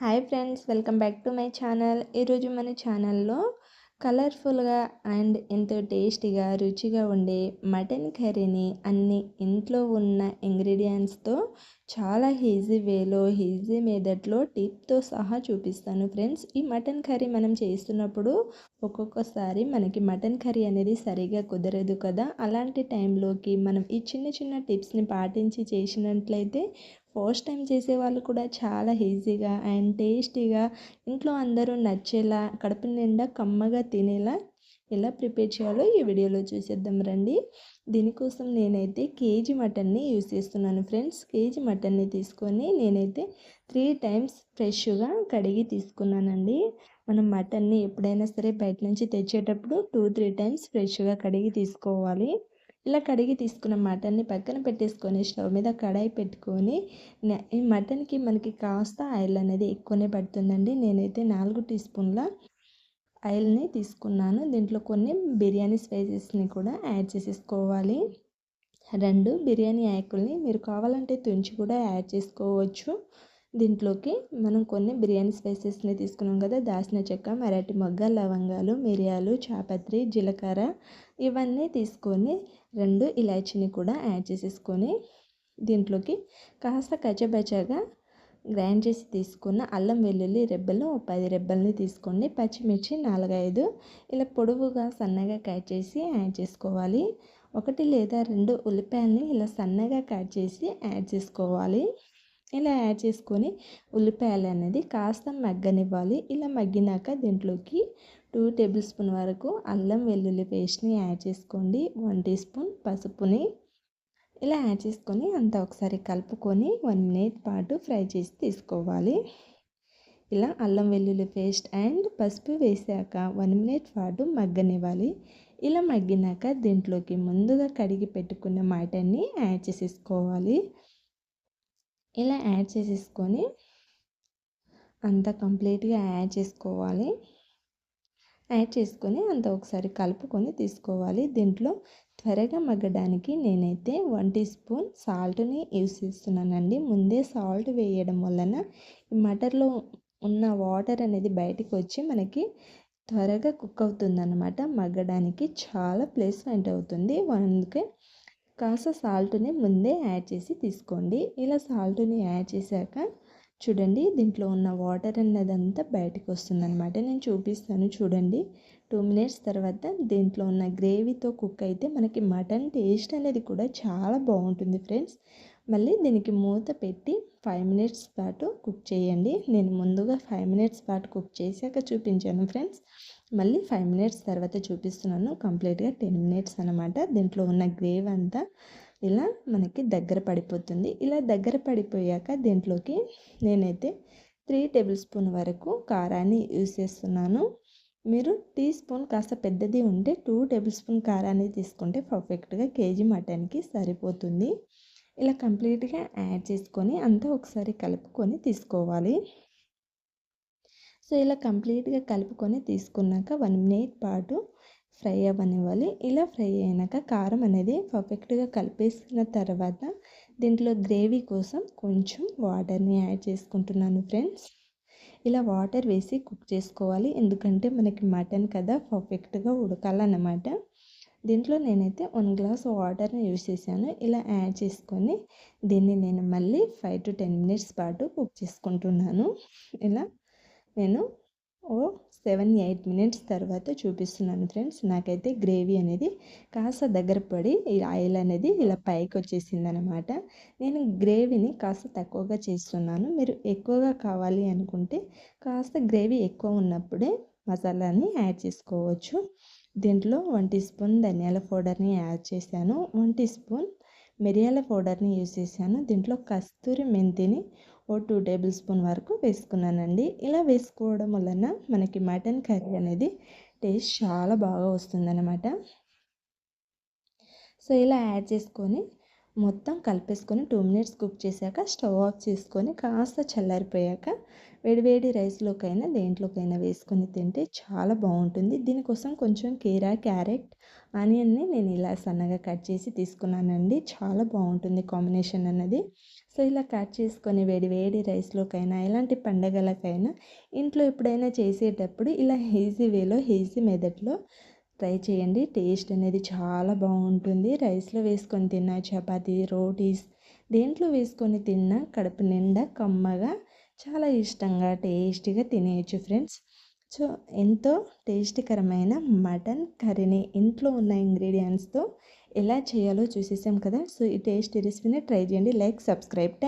Hi friends welcome back to my channel. ఈరోజు మన ఛానల్లో కలర్ఫుల్గా అండ్ ఎంతో టేస్టీగా రుచిగా ఉండే మటన్ కర్రీని అన్ని ఇంట్లో ఉన్న ఇంగ్రీడియంట్స్తో చాలా ఈజీ వేలో ఈజీ మెథడ్లో టిప్తో సహా చూపిస్తాను ఫ్రెండ్స్. ఈ మటన్ కర్రీ మనం చేస్తున్నప్పుడు ఒక్కొక్కసారి మనకి మటన్ కర్రీ అనేది సరిగా కుదరదు కదా. అలాంటి టైంలోకి మనం ఈ చిన్న చిన్న టిప్స్ని పాటించి చేసినట్లయితే ఫస్ట్ టైం చేసే వాళ్ళు కూడా చాలా ఈజీగా అండ్ టేస్టీగా ఇంట్లో అందరూ నచ్చేలా కడుపు నిండా కమ్మగా తినేలా ఎలా ప్రిపేర్ చేయాలో ఈ వీడియోలో చూసేద్దాం రండి. దీనికోసం నేనైతే కేజీ మటన్ని యూస్ చేస్తున్నాను ఫ్రెండ్స్. కేజీ మటన్ని తీసుకొని నేనైతే త్రీ టైమ్స్ ఫ్రెష్గా కడిగి తీసుకున్నానండి. మనం మటన్ని ఎప్పుడైనా సరే బయట నుంచి తెచ్చేటప్పుడు టూ త్రీ టైమ్స్ ఫ్రెష్గా కడిగి తీసుకోవాలి. ఇలా కడిగి తీసుకున్న మటన్ని పక్కన పెట్టేసుకొని స్టవ్ మీద కడాయి పెట్టుకొని ఈ మటన్కి మనకి కాస్త ఆయిల్ అనేది ఎక్కువనే పడుతుందండి. నేనైతే నాలుగు టీ స్పూన్ల ఆయిల్ని తీసుకున్నాను. దీంట్లో కొన్ని బిర్యానీ స్పైసెస్ని కూడా యాడ్ చేసేసుకోవాలి. రెండు బిర్యానీ ఆకుల్ని మీరు కావాలంటే తుంచి కూడా యాడ్ చేసుకోవచ్చు. దీంట్లోకి మనం కొన్ని బిర్యానీ స్పైసెస్ని తీసుకున్నాం కదా దాసిన చెక్క మరాఠీ మొగ్గ లవంగాలు మిరియాలు చాపత్రి జీలకర్ర ఇవన్నీ తీసుకొని రెండు ఇలాచీని కూడా యాడ్ చేసేసుకొని దీంట్లోకి కాస్త కచ్చబచ్చగా గ్రైండ్ చేసి తీసుకున్న అల్లం వెల్లుల్లి రెబ్బలు పది రెబ్బల్ని తీసుకోండి పచ్చిమిర్చి నాలుగైదు. ఇలా పొడవుగా సన్నగా కట్ చేసి యాడ్ చేసుకోవాలి. ఒకటి లేదా రెండు ఉల్లిపాయల్ని ఇలా సన్నగా కట్ చేసి యాడ్ చేసుకోవాలి. ఇలా యాడ్ చేసుకొని ఉల్లిపాయలు అనేది కాస్త మగ్గనివ్వాలి. ఇలా మగ్గినాక దీంట్లోకి టూ టేబుల్ స్పూన్ వరకు అల్లం వెల్లుల్లి పేస్ట్ని యాడ్ చేసుకోండి. వన్ టీ స్పూన్ పసుపుని ఇలా యాడ్ చేసుకొని అంతా ఒకసారి కలుపుకొని వన్ మినిట్ పాటు ఫ్రై చేసి తీసుకోవాలి. ఇలా అల్లం వెల్లుల్లి పేస్ట్ అండ్ పసుపు వేసాక వన్ మినిట్ పాటు మగ్గనివ్వాలి. ఇలా మగ్గినాక దీంట్లోకి ముందుగా కడిగి పెట్టుకున్న మటన్ని యాడ్ చేసేసుకోవాలి. ఇలా యాడ్ చేసేసుకొని అంతా కంప్లీట్గా యాడ్ చేసుకోవాలి. యాడ్ చేసుకొని అంత ఒకసారి కలుపుకొని తీసుకోవాలి. దీంట్లో త్వరగా మగ్గడానికి నేనైతే వన్ టీ స్పూన్ సాల్ట్ని యూస్ చేస్తున్నానండి. ముందే సాల్ట్ వేయడం వలన ఈ మటర్లో ఉన్న వాటర్ అనేది బయటికి వచ్చి మనకి త్వరగా కుక్ అవుతుందన్నమాట. మగ్గడానికి చాలా ప్లేస్మెంట్ అవుతుంది. అందుకే కాస్త సాల్ట్ని ముందే యాడ్ చేసి తీసుకోండి. ఇలా సాల్ట్ని యాడ్ చేశాక చూడండి దీంట్లో ఉన్న వాటర్ అన్నదంతా బయటకు వస్తుందన్నమాట నేను చూపిస్తాను చూడండి. టూ మినిట్స్ తర్వాత దీంట్లో ఉన్న గ్రేవీతో కుక్ అయితే మనకి మటన్ టేస్ట్ అనేది కూడా చాలా బాగుంటుంది ఫ్రెండ్స్ మళ్ళీ దీనికి మూత పెట్టి ఫైవ్ మినిట్స్ పాటు కుక్ చేయండి. నేను ముందుగా ఫైవ్ మినిట్స్ పాటు కుక్ చేశాక చూపించాను ఫ్రెండ్స్ మళ్ళీ ఫైవ్ మినిట్స్ తర్వాత చూపిస్తున్నాను. కంప్లీట్గా టెన్ మినిట్స్ అనమాట దీంట్లో ఉన్న గ్రేవ్ అంతా ఇలా మనకి దగ్గర పడిపోతుంది. ఇలా దగ్గర పడిపోయాక దీంట్లోకి నేనైతే త్రీ టేబుల్ స్పూన్ వరకు కారాన్ని యూజ్ చేస్తున్నాను. మీరు టీ స్పూన్ కాస్త పెద్దది ఉంటే టూ టేబుల్ స్పూన్ కారాన్ని తీసుకుంటే పర్ఫెక్ట్గా కేజీ మటన్కి సరిపోతుంది. ఇలా కంప్లీట్గా యాడ్ చేసుకొని అంతా ఒకసారి కలుపుకొని తీసుకోవాలి. సో ఇలా కంప్లీట్గా కలుపుకొని తీసుకున్నాక వన్ మినిట్ పాటు ఫ్రై అవ్వనివ్వాలి. ఇలా ఫ్రై అయినాక కారం అనేది పర్ఫెక్ట్గా కలిపేసిన తర్వాత దీంట్లో గ్రేవీ కోసం కొంచెం వాటర్ని యాడ్ చేసుకుంటున్నాను ఫ్రెండ్స్. ఇలా వాటర్ వేసి కుక్ చేసుకోవాలి. ఎందుకంటే మనకి మటన్ కదా పర్ఫెక్ట్గా ఉడకాలన్నమాట. దీంట్లో నేనైతే వన్ గ్లాస్ వాటర్ని యూజ్ చేశాను. ఇలా యాడ్ చేసుకొని దీన్ని నేను మళ్ళీ ఫైవ్ టు టెన్ మినిట్స్ పాటు కుక్ చేసుకుంటున్నాను. ఇలా నేను ఓ సెవెన్ ఎయిట్ మినిట్స్ తర్వాత చూపిస్తున్నాను ఫ్రెండ్స్. నాకైతే గ్రేవీ అనేది కాస్త దగ్గర పడి ఈ ఆయిల్ అనేది ఇలా పైకి వచ్చేసింది అనమాట నేను గ్రేవీని కాస్త తక్కువగా చేస్తున్నాను. మీరు ఎక్కువగా కావాలి అనుకుంటే కాస్త గ్రేవీ ఎక్కువ ఉన్నప్పుడే మసాలాని యాడ్ చేసుకోవచ్చు. దీంట్లో వన్ టీ స్పూన్ ధనియాల పౌడర్ని యాడ్ చేశాను. వన్ టీ స్పూన్ మిరియాల పౌడర్ని యూజ్ చేశాను. దీంట్లో కస్తూరి మెంతిని ఓ టూ టేబుల్ స్పూన్ వరకు వేసుకున్నానండి. ఇలా వేసుకోవడం వలన మనకి మటన్ కర్రీ అనేది టేస్ట్ చాలా బాగా వస్తుందన్నమాట. సో ఇలా యాడ్ చేసుకొని మొత్తం కలిపేసుకొని టూ మినిట్స్ కుక్ చేశాక స్టవ్ ఆఫ్ చేసుకొని కాస్త చల్లారిపోయాక వేడివేడి రైస్లోకైనా దేంట్లోకైనా వేసుకొని తింటే చాలా బాగుంటుంది. దీనికోసం కొంచెం కీరా క్యారెట్ ఆనియన్ని నేను ఇలా సన్నగా కట్ చేసి తీసుకున్నానండి. చాలా బాగుంటుంది కాంబినేషన్ అన్నది. సో ఇలా కట్ చేసుకొని వేడి వేడి రైస్లోకైనా ఎలాంటి పండగలకైనా ఇంట్లో ఎప్పుడైనా చేసేటప్పుడు ఇలా ఈజీ వేలో ఈజీ మెథడ్లో ట్రై చేయండి. టేస్ట్ అనేది చాలా బాగుంటుంది. రైస్లో వేసుకొని తిన్న చపాతీ రోటీస్ దేంట్లో వేసుకొని తిన్నా కడుపు నిండా కమ్మగా చాలా ఇష్టంగా టేస్టీగా తినేయచ్చు ఫ్రెండ్స్. సో ఎంతో టేస్టీకరమైన మటన్ కర్రీని ఇంట్లో ఉన్న ఇంగ్రీడియంట్స్తో ఎలా చేయాలో చూసేసాం కదా. సో ఈ టేస్టీ రెసిపీని ట్రై చేయండి. Like subscribe. థ్యాంక్